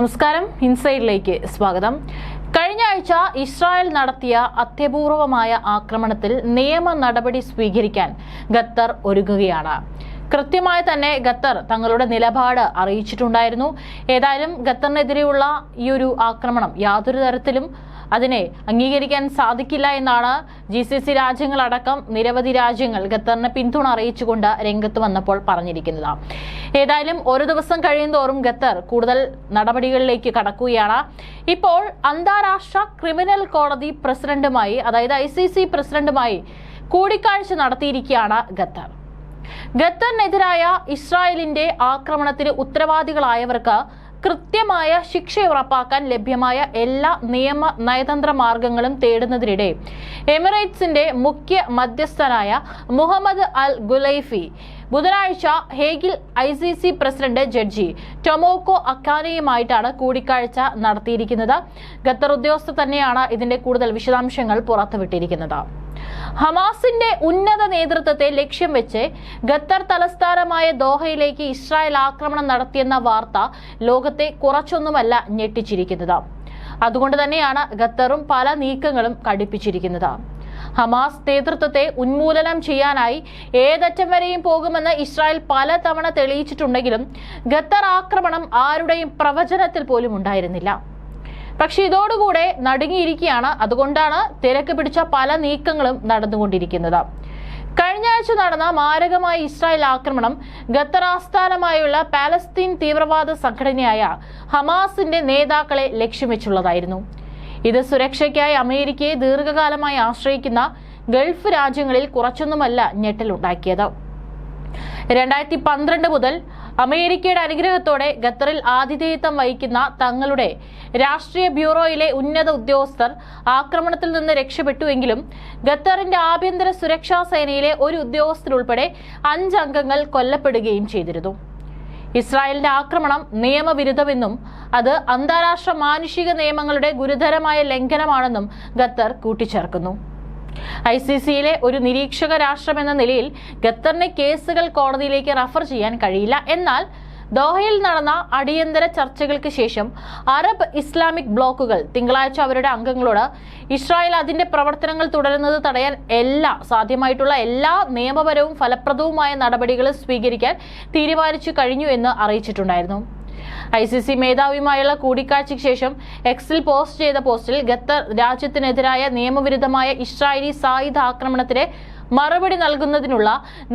നമസ്കാരം. ഇൻസൈഡിലേക്ക് സ്വാഗതം. കഴിഞ്ഞ ആഴ്ച ഇസ്രായേൽ നടത്തിയ അത്യപൂർവമായ ആക്രമണത്തിൽ നിയമ നടപടി സ്വീകരിക്കാൻ ഖത്തർ ഒരുങ്ങുകയാണ്. കൃത്യമായി തന്നെ ഖത്തർ തങ്ങളുടെ നിലപാട് അറിയിച്ചിട്ടുണ്ടായിരുന്നു. ഏതായാലും ഖത്തറിനെതിരെയുള്ള ഈ ഒരു ആക്രമണം യാതൊരു തരത്തിലും അതിനെ അംഗീകരിക്കാൻ സാധിക്കില്ല എന്നാണ് ജി സി സി രാജ്യങ്ങളടക്കം നിരവധി രാജ്യങ്ങൾ ഖത്തറിന് പിന്തുണ അറിയിച്ചുകൊണ്ട് രംഗത്ത് വന്നപ്പോൾ പറഞ്ഞിരിക്കുന്നത്. ഏതായാലും ഒരു ദിവസം കഴിയുന്തോറും ഖത്തർ കൂടുതൽ നടപടികളിലേക്ക് കടക്കുകയാണ്. ഇപ്പോൾ അന്താരാഷ്ട്ര ക്രിമിനൽ കോടതി പ്രസിഡന്റുമായി അതായത് ഐ സി സി പ്രസിഡന്റുമായി കൂടിക്കാഴ്ച നടത്തിയിരിക്കുകയാണ് ഖത്തർ. ഖത്തറിനെതിരായ ഇസ്രായേലിന്റെ ആക്രമണത്തിന് ഉത്തരവാദികളായവർക്ക് കൃത്യമായ ശിക്ഷ ഉറപ്പാക്കാൻ ലഭ്യമായ എല്ലാ നിയമ നയതന്ത്ര മാർഗങ്ങളും തേടുന്നതിനിടെ എമിറേറ്റ്സിന്റെ മുഖ്യ മധ്യസ്ഥനായ മുഹമ്മദ് അൽ ഗുലൈഫി ബുധനാഴ്ച ഹേഗിൽ I C C president judge Tomoko അക്കാനയുമായിട്ടാണ് കൂടിക്കാഴ്ച നടത്തിയിരിക്കുന്നത്. ഖത്തർ ഉദ്യോഗസ്ഥർ തന്നെയാണ് ഇതിന്റെ കൂടുതൽ വിശദാംശങ്ങൾ പുറത്തുവിട്ടിരിക്കുന്നത്. ഹമാസിന്റെ ഉന്നത നേതൃത്വത്തെ ലക്ഷ്യം വെച്ച് ഖത്തർ തലസ്ഥാനമായ ദോഹയിലേക്ക് ഇസ്രായേൽ ആക്രമണം നടത്തിയെന്ന വാർത്ത ലോകത്തെ കുറച്ചൊന്നുമല്ല ഞെട്ടിച്ചിരിക്കുന്നത്. അതുകൊണ്ട് തന്നെയാണ് ഖത്തറും പല നീക്കങ്ങളും കടുപ്പിച്ചിരിക്കുന്നത്. ഹമാസ് നേതൃത്വത്തെ ഉന്മൂലനം ചെയ്യാനായി ഏതറ്റം വരെയും പോകുമെന്ന് ഇസ്രായേൽ പലതവണ തെളിയിച്ചിട്ടുണ്ടെങ്കിലും ഖത്തർ ആക്രമണം ആരുടെയും പ്രവചനത്തിൽ പോലും ഉണ്ടായിരുന്നില്ല. പക്ഷെ ഇതോടുകൂടെ നടുങ്ങിയിരിക്കുകയാണ്. അതുകൊണ്ടാണ് തിരക്ക് പിടിച്ച പല നീക്കങ്ങളും നടന്നുകൊണ്ടിരിക്കുന്നത്. കഴിഞ്ഞ ആഴ്ച നടന്ന മാരകമായ ഇസ്രായേൽ ആക്രമണം ഖത്തർ ആസ്ഥാനമായുള്ള പാലസ്തീൻ തീവ്രവാദ സംഘടനയായ ഹമാസിന്റെ നേതാക്കളെ ലക്ഷ്യം വെച്ചുള്ളതായിരുന്നു. ഇത് സുരക്ഷയ്ക്കായി അമേരിക്കയെ ദീർഘകാലമായി ആശ്രയിക്കുന്ന ഗൾഫ് രാജ്യങ്ങളിൽ കുറച്ചൊന്നുമല്ല ഞെട്ടലുണ്ടാക്കിയത്. രണ്ടായിരത്തി പന്ത്രണ്ട് മുതൽ അമേരിക്കയുടെ അനുഗ്രഹത്തോടെ ഖത്തറിൽ ആതിഥേയത്വം വഹിക്കുന്ന തങ്ങളുടെ രാഷ്ട്രീയ ബ്യൂറോയിലെ ഉന്നത ഉദ്യോഗസ്ഥർ ആക്രമണത്തിൽ നിന്ന് രക്ഷപ്പെട്ടുവെങ്കിലും ഖത്തറിന്റെ ആഭ്യന്തര സുരക്ഷാ സേനയിലെ ഒരു ഉദ്യോഗസ്ഥരുൾപ്പെടെ അഞ്ചംഗങ്ങൾ കൊല്ലപ്പെടുകയും ചെയ്തിരുന്നു. ഇസ്രായേലിന്റെ ആക്രമണം നിയമവിരുദ്ധമെന്നും അത് അന്താരാഷ്ട്ര മാനുഷിക നിയമങ്ങളുടെ ഗുരുതരമായ ലംഘനമാണെന്നും ഖത്തർ കൂട്ടിച്ചേർക്കുന്നു. ഐ സി സിയിലെ ഒരു നിരീക്ഷക രാഷ്ട്രമെന്ന നിലയിൽ ഖത്തറിനെ കേസുകൾ കോടതിയിലേക്ക് റഫർ ചെയ്യാൻ കഴിയില്ല. എന്നാൽ ദോഹയിൽ നടന്ന അടിയന്തര ചർച്ചകൾക്ക് ശേഷം അറബ് ഇസ്ലാമിക് ബ്ലോക്കുകൾ തിങ്കളാഴ്ച അവരുടെ അംഗങ്ങളോട് ഇസ്രായേൽ അതിന്റെ പ്രവർത്തനങ്ങൾ തുടരുന്നത് തടയാൻ എല്ലാ സാധ്യമായിട്ടുള്ള എല്ലാ നിയമപരവും ഫലപ്രദവുമായ നടപടികളും സ്വീകരിക്കാൻ തീരുമാനിച്ചു കഴിഞ്ഞു എന്ന് അറിയിച്ചിട്ടുണ്ടായിരുന്നു. ഐ സി സി മേധാവിയുമായുള്ള കൂടിക്കാഴ്ചയ്ക്ക് ശേഷം എക്സിൽ പോസ്റ്റ് ചെയ്ത പോസ്റ്റിൽ ഖത്തർ രാജ്യത്തിനെതിരായ നിയമവിരുദ്ധമായ ഇസ്രായേലി സായുധ ആക്രമണത്തിന് മറുപടി നൽകുന്നതിനുള്ള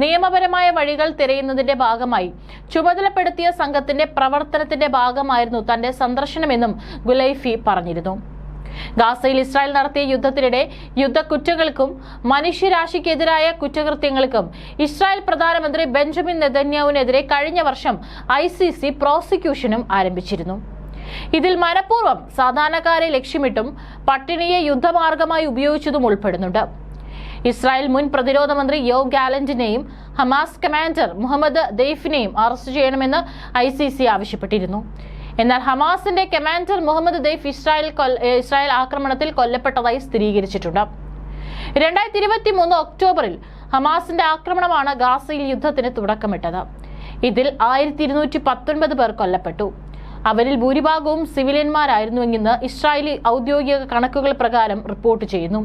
നിയമപരമായ വഴികൾ തിരയുന്നതിന്റെ ഭാഗമായി ചുമതലപ്പെടുത്തിയ സംഘത്തിന്റെ പ്രവർത്തനത്തിന്റെ ഭാഗമായിരുന്നു തന്റെ സന്ദർശനമെന്നും ഗുലൈഫി പറഞ്ഞിരുന്നു. ഗാസയിൽ ഇസ്രായേൽ നടത്തിയ യുദ്ധത്തിനിടെ യുദ്ധക്കുറ്റങ്ങൾക്കും മനുഷ്യരാശിക്കെതിരായ കുറ്റകൃത്യങ്ങൾക്കും ഇസ്രായേൽ പ്രധാനമന്ത്രി ബെഞ്ചമിൻ നെതന്യാവിനെതിരെ കഴിഞ്ഞ വർഷം ഐ സി സി പ്രോസിക്യൂഷനും ആരംഭിച്ചിരുന്നു. ഇതിൽ മനഃപൂർവം സാധാരണക്കാരെ ലക്ഷ്യമിട്ടും പട്ടിണിയെ യുദ്ധമാർഗമായി ഉപയോഗിച്ചതും ഉൾപ്പെടുന്നുണ്ട്. ഇസ്രായേൽ മുൻ പ്രതിരോധ മന്ത്രി യോ ഗാലന്റിനെയും ഹമാസ് കമാൻഡർ മുഹമ്മദ് ദെയ്ഫിനെയും അറസ്റ്റ് ചെയ്യണമെന്ന് ഐ ആവശ്യപ്പെട്ടിരുന്നു. എന്നാൽ ഹമാസിന്റെ commander Mohammed Deif Israel Israel ആക്രമണത്തിൽ കൊല്ലപ്പെട്ടതായി സ്ഥിരീകരിച്ചിട്ടുണ്ട്. രണ്ടായിരത്തി ഇരുപത്തി മൂന്ന് ഒക്ടോബറിൽ ഹമാസിന്റെ ആക്രമണമാണ് ഗാസയിൽ യുദ്ധത്തിന് തുടക്കമിട്ടത്. ഇതിൽ ആയിരത്തി ഇരുന്നൂറ്റി പത്തൊൻപത് പേർ കൊല്ലപ്പെട്ടു. അവരിൽ ഭൂരിഭാഗവും സിവിലിയന്മാരായിരുന്നുവെന്ന് ഇസ്രായേലി ഔദ്യോഗിക കണക്കുകൾ പ്രകാരം റിപ്പോർട്ട് ചെയ്യുന്നു.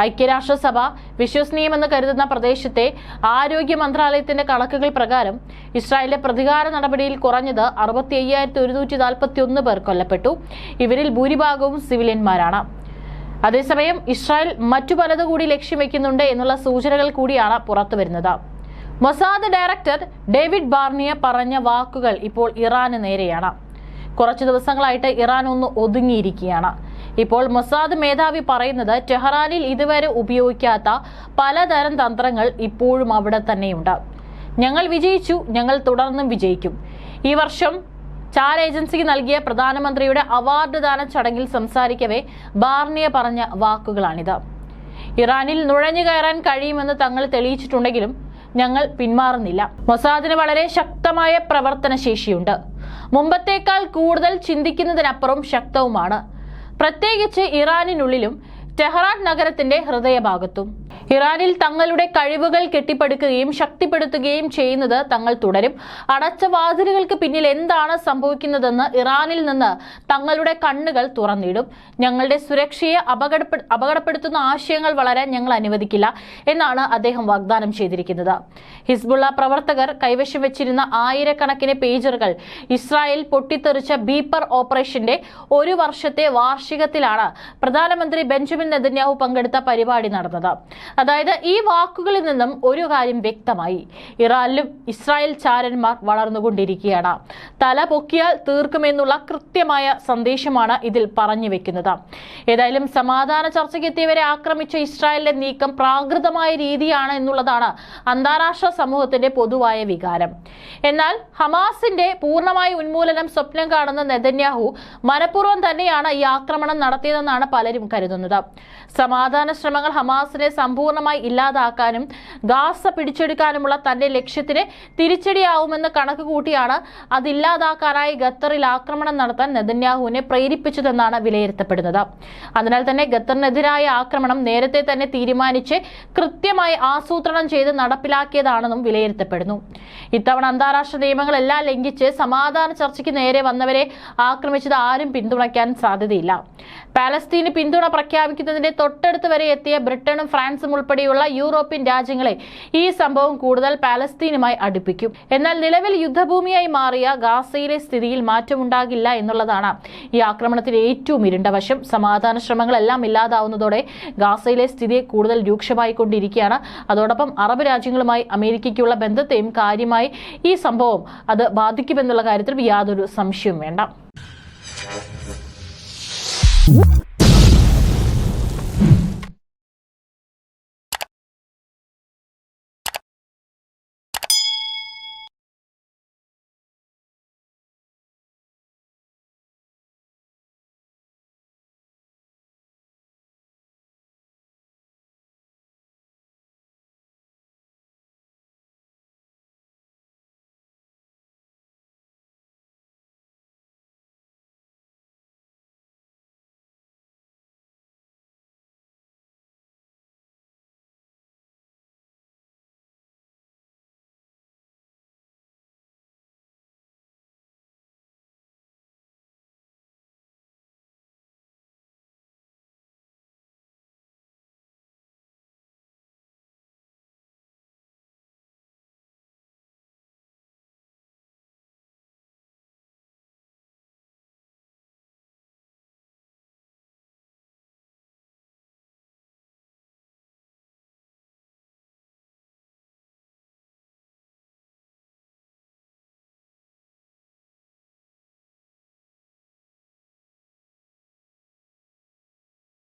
ഐക്യരാഷ്ട്രസഭ വിശ്വസനീയമെന്ന് കരുതുന്ന പ്രദേശത്തെ ആരോഗ്യ മന്ത്രാലയത്തിന്റെ കണക്കുകൾ പ്രകാരം ഇസ്രായേലിന്റെ പ്രതികാര നടപടിയിൽ കുറഞ്ഞത് അറുപത്തി അയ്യായിരത്തി ഒരുന്നൂറ്റി നാൽപ്പത്തി ഒന്ന് പേർ കൊല്ലപ്പെട്ടു. ഇവരിൽ ഭൂരിഭാഗവും സിവിലിയന്മാരാണ്. അതേസമയം ഇസ്രായേൽ മറ്റു പലതുകൂടി ലക്ഷ്യം വെക്കുന്നുണ്ട് എന്നുള്ള സൂചനകൾ കൂടിയാണ് പുറത്തുവരുന്നത് മൊസാദ് ഡയറക്ടർ ഡേവിഡ് ബാർണിയ പറഞ്ഞ വാക്കുകൾ ഇപ്പോൾ ഇറാന് നേരെയാണ്. കുറച്ചു ദിവസങ്ങളായിട്ട് ഇറാൻ ഒന്ന് ഒതുങ്ങിയിരിക്കുകയാണ്. ഇപ്പോൾ മൊസാദ് മേധാവി പറയുന്നത് ടെഹ്റാനിൽ ഇതുവരെ ഉപയോഗിക്കാത്ത പലതരം തന്ത്രങ്ങൾ ഇപ്പോഴും അവിടെ തന്നെയുണ്ട്. ഞങ്ങൾ വിജയിച്ചു ഞങ്ങൾ തുടർന്നും വിജയിക്കും. ഈ വർഷം ചാർ ഏജൻസിക്ക് നൽകിയ പ്രധാനമന്ത്രിയുടെ അവാർഡ് ദാന ചടങ്ങിൽ സംസാരിക്കവേ ബാർണിയ പറഞ്ഞ വാക്കുകളാണിത്. ഇറാനിൽ നുഴഞ്ഞു കയറാൻ കഴിയുമെന്ന് തങ്ങൾ തെളിയിച്ചിട്ടുണ്ടെങ്കിലും ഞങ്ങൾ പിന്മാറുന്നില്ല. മൊസാദിന് വളരെ ശക്തമായ പ്രവർത്തന ശേഷിയുണ്ട് മുമ്പത്തേക്കാൾ കൂടുതൽ ചിന്തിക്കുന്നതിനപ്പുറം ശക്തവുമാണ്. പ്രത്യേകിച്ച് ഇറാനിനുള്ളിലും ടെഹ്റാൻ നഗരത്തിന്റെ ഹൃദയഭാഗത്തും. ഇറാനിൽ തങ്ങളുടെ കഴിവുകൾ കെട്ടിപ്പടുക്കുകയും ശക്തിപ്പെടുത്തുകയും ചെയ്യുന്നത് തങ്ങൾ തുടരും. അടച്ച വാതിലുകൾക്ക് പിന്നിൽ എന്താണ് സംഭവിക്കുന്നതെന്ന് ഇറാനിൽ നിന്ന് തങ്ങളുടെ കണ്ണുകൾ തുറന്നിടും. ഞങ്ങളുടെ സുരക്ഷയെ അപകടപ്പെ അപകടപ്പെടുത്തുന്ന ആശയങ്ങൾ വളരാൻ ഞങ്ങൾ അനുവദിക്കില്ല എന്നാണ് അദ്ദേഹം വാഗ്ദാനം ചെയ്തിരിക്കുന്നത്. ഹിസ്ബുള്ള പ്രവർത്തകർ കൈവശം വെച്ചിരുന്ന ആയിരക്കണക്കിന് പേജറുകൾ ഇസ്രായേൽ പൊട്ടിത്തെറിച്ച ബീപ്പർ ഓപ്പറേഷന്റെ ഒരു വർഷത്തെ വാർഷികത്തിലാണ് പ്രധാനമന്ത്രി ബെഞ്ചമിൻ നെതന്യാഹു പങ്കെടുത്ത പരിപാടി നടന്നത്. അതായത് ഈ വാക്കുകളിൽ നിന്നും ഒരു കാര്യം വ്യക്തമായി. ഇറാനിലും ഇസ്രായേൽ ചാരന്മാർ വളർന്നുകൊണ്ടിരിക്കുകയാണ്. തല പൊക്കിയാൽ തീർക്കുമെന്നുള്ള കൃത്യമായ സന്ദേശമാണ് ഇതിൽ പറഞ്ഞു വെക്കുന്നത്. ഏതായാലും സമാധാന ചർച്ചയ്ക്ക് എത്തിയവരെ ആക്രമിച്ച ഇസ്രായേലിന്റെ നീക്കം പ്രാകൃതമായ രീതിയാണ് എന്നുള്ളതാണ് അന്താരാഷ്ട്ര സമൂഹത്തിന്റെ പൊതുവായ വികാരം. എന്നാൽ ഹമാസിന്റെ പൂർണമായ ഉന്മൂലനം സ്വപ്നം കാണുന്ന നെതന്യാഹു മനഃപൂർവം തന്നെയാണ് ഈ ആക്രമണം നടത്തിയതെന്നാണ് പലരും കരുതുന്നത്. സമാധാന ശ്രമങ്ങൾ ഹമാസിനെ സമ്പൂർണമായി ഇല്ലാതാക്കാനും ഗാസ പിടിച്ചെടുക്കാനുമുള്ള തന്റെ ലക്ഷ്യത്തിന് തിരിച്ചടിയാവുമെന്ന് കണക്ക് കൂട്ടിയാണ് അതില്ലാതാക്കാനായി ഖത്തറിൽ ആക്രമണം നടത്താൻ നെതന്യാഹുവിനെ പ്രേരിപ്പിച്ചതെന്നാണ് വിലയിരുത്തപ്പെടുന്നത്. അതിനാൽ തന്നെ ഖത്തറിനെതിരായ ആക്രമണം നേരത്തെ തന്നെ തീരുമാനിച്ച് കൃത്യമായി ആസൂത്രണം ചെയ്ത് നടപ്പിലാക്കിയതാണെന്നും വിലയിരുത്തപ്പെടുന്നു. ഇത്തവണ അന്താരാഷ്ട്ര നിയമങ്ങളെല്ലാം ലംഘിച്ച് സമാധാന ചർച്ചയ്ക്ക് നേരെ വന്നവരെ ആക്രമിച്ചത് ആരും പിന്തുണയ്ക്കാൻ സാധ്യതയില്ല. പാലസ്തീന് പിന്തുണ പ്രഖ്യാപിക്കുന്നതിന്റെ തൊട്ടടുത്ത് വരെ എത്തിയ ബ്രിട്ടനും ഫ്രാൻസും ഉൾപ്പെടെയുള്ള യൂറോപ്യൻ രാജ്യങ്ങളെ ഈ സംഭവം കൂടുതൽ പാലസ്തീനുമായി അടുപ്പിക്കും. എന്നാൽ നിലവിൽ യുദ്ധഭൂമിയായി മാറിയ ഗാസയിലെ സ്ഥിതിയിൽ മാറ്റമുണ്ടാകില്ല എന്നുള്ളതാണ് ഈ ആക്രമണത്തിന്റെ ഏറ്റവും ഇരുണ്ട വശം. സമാധാന ശ്രമങ്ങളെല്ലാം ഇല്ലാതാവുന്നതോടെ ഗാസയിലെ സ്ഥിതി കൂടുതൽ രൂക്ഷമായിക്കൊണ്ടിരിക്കുകയാണ് അതോടൊപ്പം അറബ് രാജ്യങ്ങളുമായി അമേരിക്കയ്ക്കുള്ള ബന്ധത്തെയും കാര്യമായി ഈ സംഭവം അത് ബാധിക്കുമെന്നുള്ള കാര്യത്തിൽ യാതൊരു സംശയവും വേണ്ട.